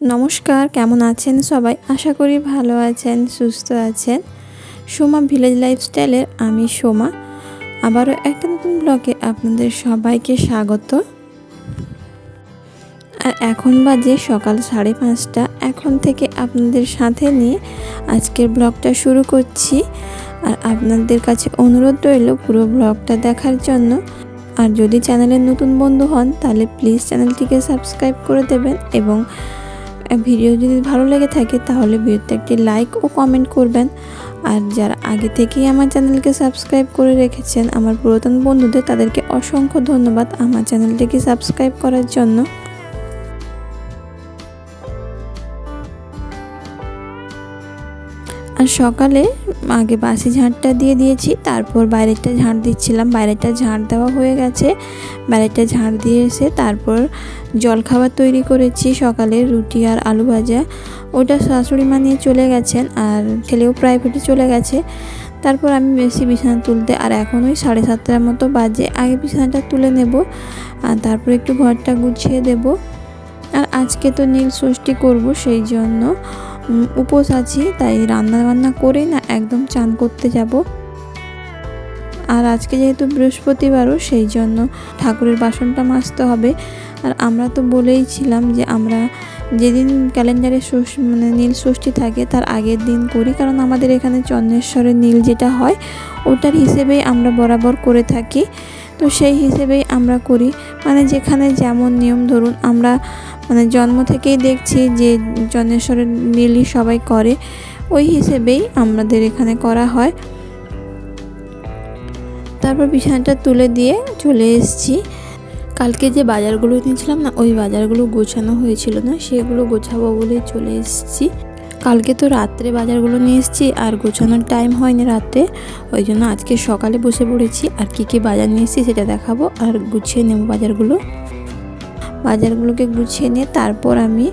নমস্কার, কেমন আছেন সবাই? আশা করি ভালো আছেন, সুস্থ আছেন। সোমা ভিলেজ লাইফস্টাইলের আমি সোমা। আবারও একটা নতুন ব্লগে আপনাদের সবাইকে স্বাগত। আর এখন বাজে সকাল সাড়ে পাঁচটা। এখন থেকে আপনাদের সাথে নিয়ে আজকের ব্লগটা শুরু করছি। আর আপনাদের কাছে অনুরোধ রইল পুরো ব্লগটা দেখার জন্য। আর যদি চ্যানেলের নতুন বন্ধু হন, তাহলে প্লিজ চ্যানেলটিকে সাবস্ক্রাইব করে দেবেন এবং ভিডিও যদি ভালো লেগে থাকে তাহলে ভিডিওতে একটি লাইক ও কমেন্ট করবেন। আর যারা আগে থেকেই আমার চ্যানেলকে সাবস্ক্রাইব করে রেখেছেন, আমার পুরাতন বন্ধুদের তাদেরকে অসংখ্য ধন্যবাদ আমার চ্যানেলটিকে সাবস্ক্রাইব করার জন্য। সকালে আগে বাসি ঝাঁটটা দিয়ে দিয়েছি, তারপর বাইরেটা ঝাঁট দিচ্ছিলাম। বাইরেটা ঝাঁট দেওয়া হয়ে গেছে। বাইরেটা ঝাঁট দিয়ে এসে তারপর জলখাবার তৈরি করেছি, সকালে রুটি আর আলু ভাজা। ওটা শাশুড়ি মা নিয়ে চলে গেছেন আর ছেলেও প্রাইভেটে চলে গেছে। তারপর আমি বেশি বিছানা তুলতে, আর এখন ওই সাড়ে সাতটার মতো বাজে। আগে বিছানাটা তুলে নেব, আর তারপর একটু ঘরটা গুছিয়ে দেব। আর আজকে তো নীল ষষ্ঠী করব, সেই জন্য উপোস আছি, তাই রান্না বান্না করে না একদম চান করতে যাব। আর আজকে যেহেতু বৃহস্পতিবারও, সেই জন্য ঠাকুরের বাসনটা মাজতে হবে। আর আমরা তো বলেইছিলাম যে আমরা যেদিন ক্যালেন্ডারে মানে নীল ষষ্ঠী থাকে, তার আগের দিন করি। কারণ আমাদের এখানে চন্দ্রেশ্বরের নীল যেটা হয়, ওটার হিসেবেই আমরা বরাবর করে থাকি। তো সেই হিসেবেই আমরা করি। মানে যেখানে যেমন নিয়ম ধরুন, আমরা মানে জন্ম থেকেই দেখছি যে চন্দ্রেশ্বরের নীলই সবাই করে, ওই হিসেবেই আমাদের এখানে করা হয়। তারপর বিছানাটা তুলে দিয়ে চলে এসেছি। কালকে যে বাজারগুলো নিয়েছিলাম না, ওই বাজারগুলো গোছানো হয়েছিল না, সেগুলো গোছাবো বলে চলে এসেছি। কালকে তো রাত্রে বাজারগুলো নিয়ে এসেছি আর গোছানোর টাইম হয়নি রাতে ওই জন্য আজকে সকালে বসে পড়েছি আর কী কী বাজার নিয়ে এসেছি সেটা দেখাবো আর গুছিয়ে নেব বাজারগুলো। বাজারগুলোকে গুছিয়ে নিয়ে তারপর আমি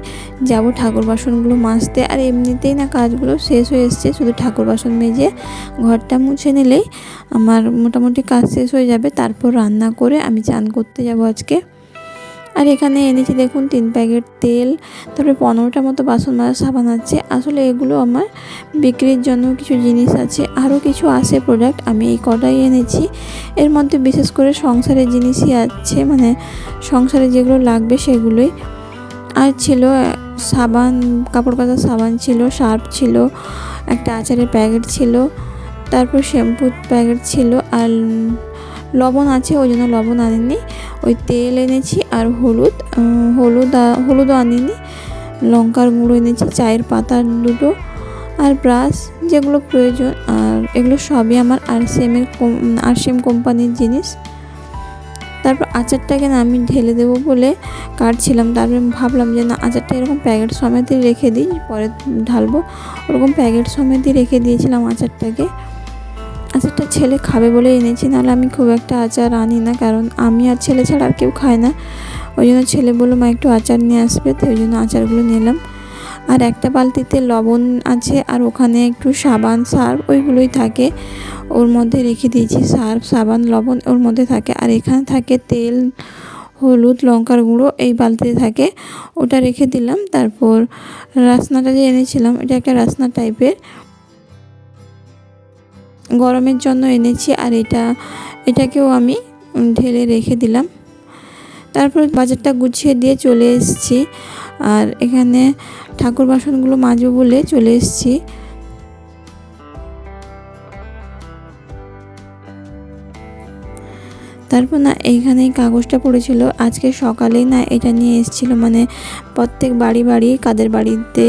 যাব ঠাকুর বাসনগুলো মাজতে। আর এমনিতেই না কাজগুলো শেষ হয়ে এসছে, শুধু ঠাকুর বাসন মেজে ঘরটা মুছে নিলেই আমার মোটামুটি কাজ শেষ হয়ে যাবে। তারপর রান্না করে আমি চান করতে যাব আজকে। আর এখানে এনেছি দেখুন তিন প্যাকেট তেল, তারপরে পনেরোটা মতো বাসন মাজার, সাবান আছে। আসলে এগুলো আমার বিক্রির জন্য কিছু জিনিস আছে। আরও কিছু আছে প্রোডাক্ট আমি এই কটাই এনেছি। এর মধ্যে বিশেষ করে সংসারের জিনিসই আছে মানে সংসারে যেগুলো লাগবে সেগুলোই। আর ছিল সাবান, কাপড় কাচার সাবান ছিল সার্ফ ছিল, একটা আচারের প্যাকেট ছিল, তারপর শ্যাম্পুর প্যাকেট ছিল, আর লবণ আছে, ওই জন্য লবণ আনিনি ওই তেল এনেছি আর হলুদ হলুদ হলুদও আনিনি লঙ্কার গুঁড়ো এনেছি, চায়ের পাতা দুটো আর ব্রাশ যেগুলো প্রয়োজন। আর এগুলো সবই আমার আরসিএমের আরসিএম কোম্পানির জিনিস। তারপর আচারটাকে না আমি ঢেলে দেবো বলে কাটছিলাম। তারপরে ভাবলাম যে না, আচারটা এরকম প্যাকেট সমেতই রেখে দিই, পরে ঢালবো। ওরকম প্যাকেট সমেতই রেখে দিয়েছিলাম আচারটাকে। আচারটা ছেলে খাবে বলে এনেছি, নাহলে আমি খুব একটা আচার আনি না, কারণ আমি আর ছেলে ছাড়া আর কেউ খায় না। ওই জন্য ছেলে বলল, মা, একটু আচার নিয়ে আসবে। তো ওই জন্য আচারগুলো নিলাম। আর একটা বালতিতে লবণ আছে, আর ওখানে একটু সাবান, সার্ফ ওইগুলোই থাকে। ওর মধ্যে রেখে দিয়েছি সার্ফ, সাবান, লবণ ওর মধ্যে থাকে। আর এখানে থাকে তেল, হলুদ, লঙ্কার গুঁড়ো, এই বালতিতে থাকে। ওটা রেখে দিলাম। তারপর রাসনাটা যে এনেছিলাম, এটা একটা রাসনা টাইপের গরমের জন্য এনেছি আর এটা, এটাকেও আমি ঢেলে রেখে দিলাম। তারপর বাজারটা গুছিয়ে দিয়ে চলে এসেছি। আর এখানে ঠাকুর বাসনগুলো মাজবো বলে চলে এসেছি। তারপর না এইখানেই কাগজটা পড়েছিল। আজকে সকালেই না এটা নিয়ে এসেছিল মানে প্রত্যেক বাড়ি বাড়ি কাদের বাড়িতে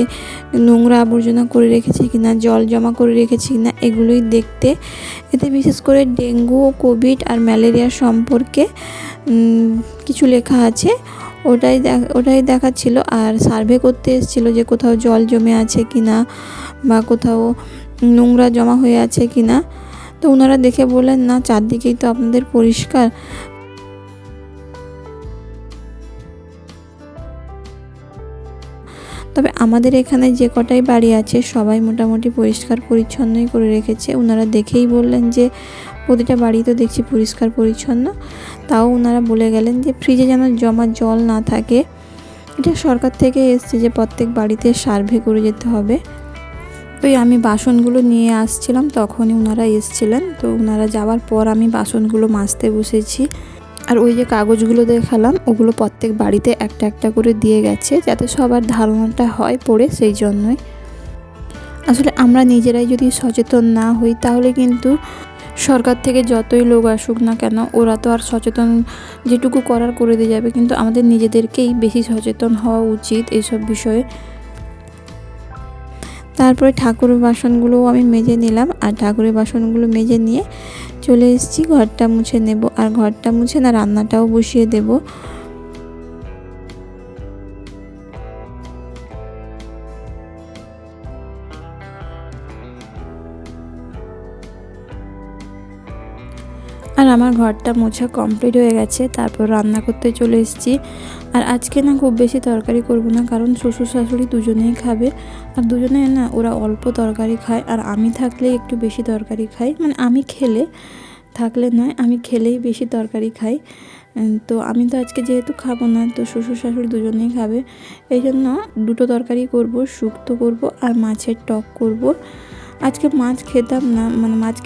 নোংরা আবর্জনা করে রেখেছে কিনা, জল জমা করে রেখেছে কিনা, এগুলোই দেখতে। এতে বিশেষ করে ডেঙ্গু, কোভিড আর ম্যালেরিয়া সম্পর্কে কিছু লেখা আছে। ওটাই দেখ ওটাই দেখাচ্ছিল। আর সার্ভে করতে এসেছিল যে কোথাও জল জমে আছে কি না বা কোথাও নোংরা জমা হয়ে আছে কি না তো ওনারা দেখে বললেন, না, চারদিকেই তো আপনাদের পরিষ্কার। তবে আমাদের এখানে যে কটাই বাড়ি আছে, সবাই মোটামুটি পরিষ্কার পরিচ্ছন্নই করে রেখেছে। ওনারা দেখেই বললেন যে, প্রতিটা বাড়ি তো দেখছি পরিষ্কার পরিচ্ছন্ন। তাও ওনারা বলে গেলেন যে, ফ্রিজে যেন জমা জল না থাকে। এটা সরকার থেকে এসছে যে, প্রত্যেক বাড়িতে সার্ভে করে যেতে হবে। ওই আমি বাসনগুলো নিয়ে আসছিলাম, তখনই ওনারা এসছিলেন। তো ওনারা যাওয়ার পর আমি বাসনগুলো মাজতে বসেছি। আর ওই যে কাগজগুলো দেখালাম, ওগুলো প্রত্যেক বাড়িতে একটা একটা করে দিয়ে গেছে, যাতে সবার ধারণাটা হয় পড়ে সেই জন্যই। আসলে আমরা নিজেরাই যদি সচেতন না হই, তাহলে কিন্তু সরকার থেকে যতই লোক আসুক না কেন, ওরা তো আর সচেতন যেটুকু করার করে দিয়ে যাবে। কিন্তু আমাদের নিজেদেরকেই বেশি সচেতন হওয়া উচিত এইসব বিষয়ে। তারপরে ঠাকুরের বাসনগুলোও আমি মেজে নিলাম আর ঠাকুরের বাসনগুলো মেজে নিয়ে চলে এসেছি, ঘরটা মুছে নেব। আর ঘরটা মুছে না, রান্নাটাও বসিয়ে দেবো। আর আমার ঘরটা মোছা কমপ্লিট হয়ে গেছে, তারপর রান্না করতে চলে এসেছি। আর আজকে না খুব বেশি তরকারি করব না, কারণ শ্বশুর শাশুড়ি দুজনেই খাবে। আর দুজনে না ওরা অল্প তরকারি খায়, আর আমি থাকলে একটু বেশি তরকারি খাই। মানে আমি খেলে, থাকলে নয়, আমি খেলেই বেশি তরকারি খাই। তো আমি তো আজকে যেহেতু খাব না, তো শ্বশুর শাশুড়ি দুজনেই খাবে। এই জন্য দুটো তরকারি করব, শুক্তো করব, আর মাছের টক করব। আজকে মাছ খেতাম না মানে মাছ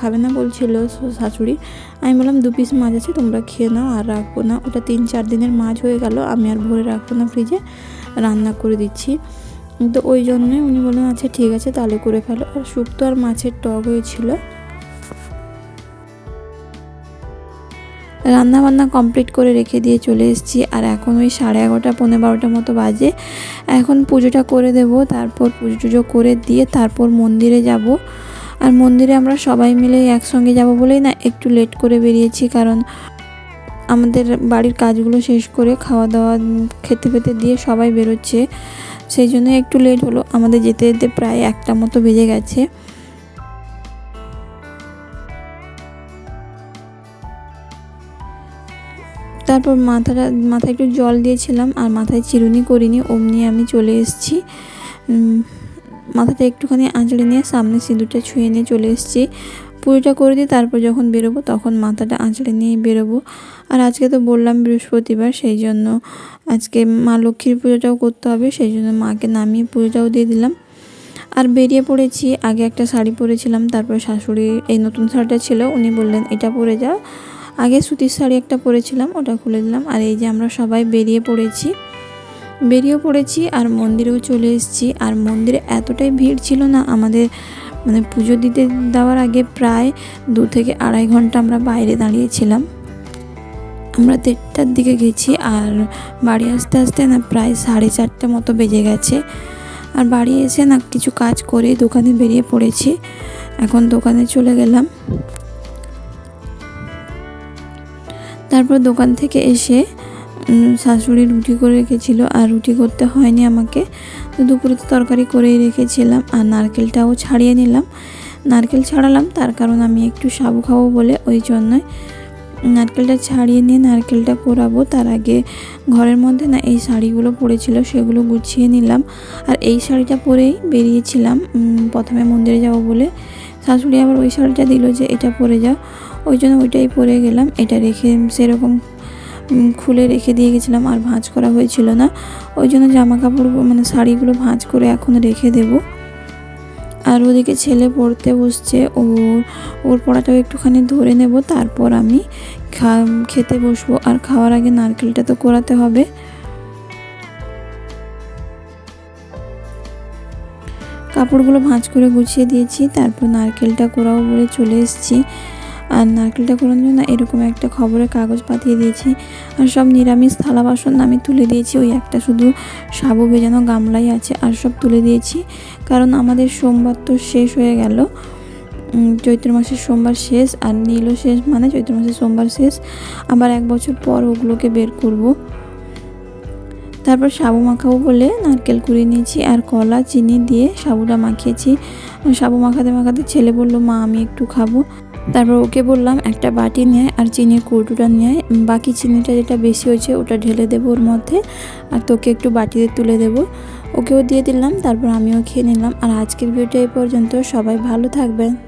খাবে না বলছিল শাশুড়ি। আমি বললাম দু পিস মাছ আছে, তোমরা খেয়ে নাও আর রাখব না। ওটা তিন চার দিনের মাছ হয়ে গেল, আমি আর ভরে রাখব না ফ্রিজে রান্না করে দিচ্ছি। তো ওই জন্যই উনি বললেন আচ্ছা ঠিক আছে, তাহলে করে ফেলো। আর শুক্তো আর মাছের টক হয়েছিল। রান্না বান্না কমপ্লিট করে রেখে দিয়ে চলে এসেছি। আর এখন ওই সাড়ে এগারোটা পনেরো বারোটার মতো বাজে। এখন পুজোটা করে দেব, তারপর পুজো টুজো করে দিয়ে তারপর মন্দিরে যাব। আর মন্দিরে আমরা সবাই মিলে একসঙ্গে যাব বলেই না, একটু লেট করে বেরিয়েছি কারণ আমাদের বাড়ির কাজগুলো শেষ করে খাওয়া দাওয়া, খেতে পেতে দিয়ে সবাই বেরোচ্ছে। সেই জন্য একটু লেট হলো। আমাদের যেতে যেতে প্রায় একটা মতো বেজে গেছে। তারপর মাথাটা, মাথায় একটু জল দিয়েছিলাম আর মাথায় চিরুনি করিনি, অমনি আমি চলে এসেছি। মাথাটা একটুখানি আঁচড়ে নিয়ে সামনে সিঁদুরটা ছুঁয়ে নিয়ে চলে এসেছি। পুজোটা করে দিই তারপর যখন বেরোবো তখন মাথাটা আঁচড়ে নিয়ে বেরোবো। আর আজকে তো বললাম বৃহস্পতিবার, সেই জন্য আজকে মা লক্ষ্মীর পুজোটাও করতে হবে, সেই জন্য মাকে নামিয়ে পুজোটাও দিয়ে দিলাম। আর বেরিয়ে পড়েছি, আগে একটা শাড়ি পরেছিলাম, তারপর শাশুড়ি, এই নতুন শাড়িটা ছিল, উনি বললেন, এটা পরে যাও আগে সুতির শাড়ি একটা পরেছিলাম, ওটা খুলে দিলাম। আর এই যে আমরা সবাই বেরিয়ে পড়েছি বেরিয়ে পড়েছি আর মন্দিরেও চলে এসেছি। আর মন্দিরে এতটাই ভিড় ছিল না, আমাদের মানে পুজো দিতে দেওয়ার আগে প্রায় দু থেকে আড়াই ঘণ্টা আমরা বাইরে দাঁড়িয়েছিলাম। আমরা দেড়টার দিকে গেছি আর বাড়ি আসতে আসতে না প্রায় সাড়ে চারটে মতো বেজে গেছে। আর বাড়ি এসে না কিছু কাজ করে দোকানে বেরিয়ে পড়েছি। এখন দোকানে চলে গেলাম। তারপর দোকান থেকে এসে শাশুড়ি রুটি করে রেখেছিল আর রুটি করতে হয়নি আমাকে। তো দুপুরে তো তরকারি করেই রেখেছিলাম আর নারকেলটাও ছাড়িয়ে নিলাম। নারকেল ছাড়ালাম, তার কারণ আমি একটু সাবু খাব বলে ওই জন্যই। নারকেলটা ছাড়িয়ে নিয়ে নারকেলটা কোরাবো তার আগে ঘরের মধ্যে না এই শাড়িগুলো পরেছিল সেগুলো গুছিয়ে নিলাম। আর এই শাড়িটা পরেই বেরিয়েছিলাম প্রথমে মন্দিরে যাব বলে। শাশুড়ি আবার ওই শাড়িটা দিল যে এটা পরে যাও ওই জন্য ওইটাই পরে গেলাম। এটা রেখে সেরকম খুলে রেখে দিয়ে গেছিলাম। আর ভাঁজ করা হয়েছিল না। ওই জন্য জামা কাপড় মানে শাড়িগুলো ভাঁজ করে এখন রেখে দেব। আর ওদিকে ছেলে পড়তে বসছে। ও, ওর পড়াটাও একটুখানি ধরে নেব। তারপর আমি খা, খেতে বসবো। আর খাওয়ার আগে নারকেলটা তো করাতে হবে। কাপড়গুলো ভাঁজ করে গুছিয়ে দিয়েছি, তারপর নারকেলটা করাও বলে চলে এসেছি। আর নারকেলটা করার জন্য এরকম একটা খবরের কাগজ পাঠিয়ে দিয়েছি আর সব নিরামিষ থালা বাসন আমি তুলে দিয়েছি। ওই একটা শুধু সাবু ভেজানো গামলাই আছে আর সব তুলে দিয়েছি। কারণ আমাদের সোমবার তো শেষ হয়ে গেল। চৈত্র মাসের সোমবার শেষ আর নীলও শেষ মানে চৈত্র মাসের সোমবার শেষ। আবার এক বছর পর ওগুলোকে বের করব। তারপর সাবু মাখাবো বলে নারকেল কুড়িয়ে নিয়েছি আর কলা, চিনি দিয়ে সাবুটা মাখিয়েছি। সাবু মাখাতে মাখাতে ছেলে বলল, মা, আমি একটু খাব। তারপর ওকে বললাম, একটা বাটি নিয়ে আর চিনির কৌটোটা নিয়ে বাকি চিনিটা যেটা বেশি হয়েছে ওটা ঢেলে দেবো ওর মধ্যে আর তোকে একটু বাটিতে তুলে দেবো। ওকেও দিয়ে দিলাম, তারপর আমিও খেয়ে নিলাম। আর আজকের ভিডিওটা এই পর্যন্ত। সবাই ভালো থাকবেন।